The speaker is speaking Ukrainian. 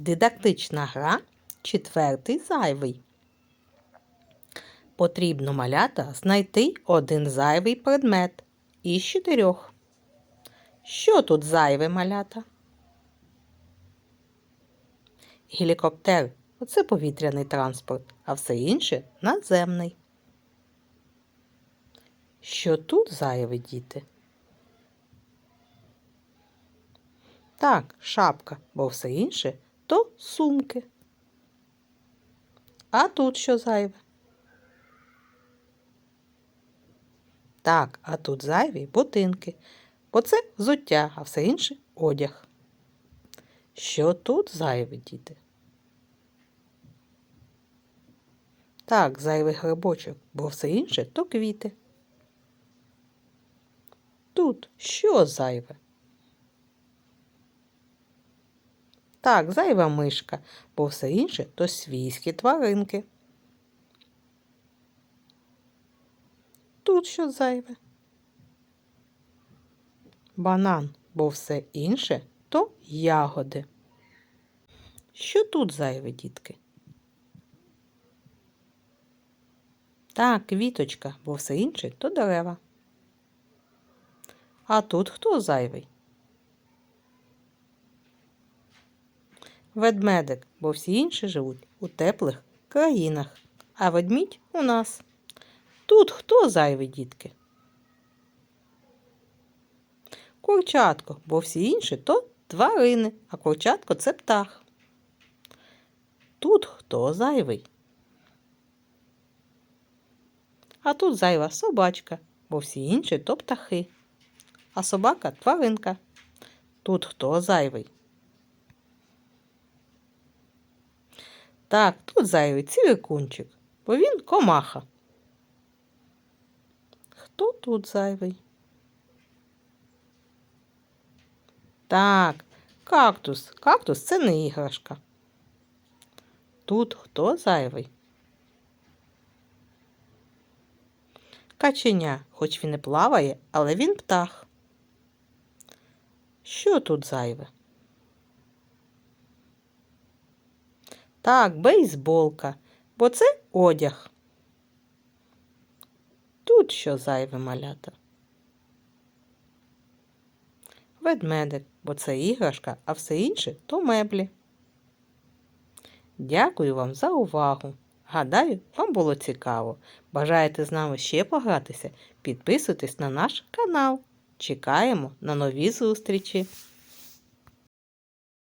Дидактична гра четвертий зайвий. Потрібно малята знайти один зайвий предмет із чотирьох. Що тут зайве малята? Гелікоптер це повітряний транспорт, а все інше надземний. Що тут зайве, діти? Так, шапка, бо все інше то сумки. А тут що зайве? Так, а тут зайві ботинки, бо це взуття, а все інше одяг. Що тут зайве, діти? Так, зайвий грибочок, бо все інше то квіти. Тут що зайве? Так, зайва мишка, бо все інше то свійські тваринки. Тут що зайве? Банан, бо все інше то ягоди. Що тут зайве, дітки? Так, квіточка, бо все інше то дерева. А тут хто зайвий? Ведмедик, бо всі інші живуть у теплих країнах, а ведмідь у нас. Тут хто зайвий, дітки? Курчатко, бо всі інші то тварини, а курчатко це птах. Тут хто зайвий? А тут зайва собачка, бо всі інші то птахи. А собака тваринка. Тут хто зайвий? Так, тут зайвий цвіркунчик, бо він комаха. Хто тут зайвий? Так, кактус. Кактус це не іграшка. Тут хто зайвий? Каченя, хоч він і плаває, але він птах. Що тут зайве? Так, бейсболка, бо це одяг. Тут що зайве малята? Ведмедик, бо це іграшка, а все інше то меблі. Дякую вам за увагу. Гадаю, вам було цікаво. Бажаєте з нами ще погратися? Підписуйтесь на наш канал. Чекаємо на нові зустрічі!